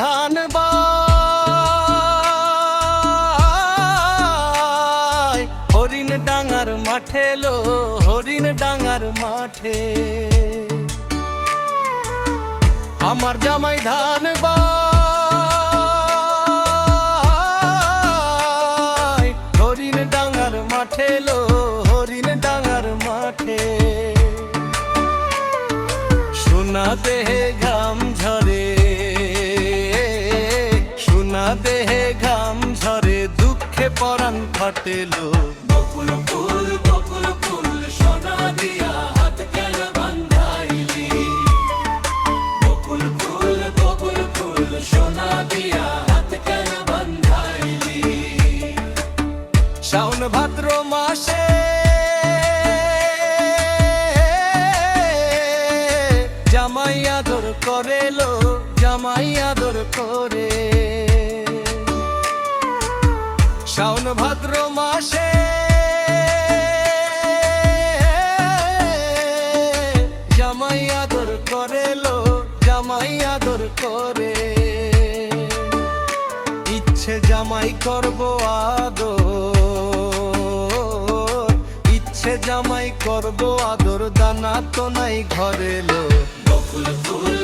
ধান হরিণ ডাঙার মাঠে লো, হরিণ ডাঙার মাঠে। আমার জামাই ধান হরিণ ডাঙার মাঠে লো, হরিণ ডাঙার মাঠে। সোনা দেহে ফাটেলো বকুল ফুল বকুল ফুল সোনা দিয়া হাত কেন বান্ধাইলি। বকুল ফুল বকুল ফুল সোনা দিয়া হাত কেন বান্ধাইলি। শাওন ভাদ্র মাসে জামাই আদর করেলো জামাই আদর করে। শাওন ভাদ্র মাসে। জামাই আদর করেলো, জামাই আদর করে। ইচ্ছে জামাই করব আদর। ইচ্ছে জামাই করব আদর, দানা তো নাই ঘরে লো ফুল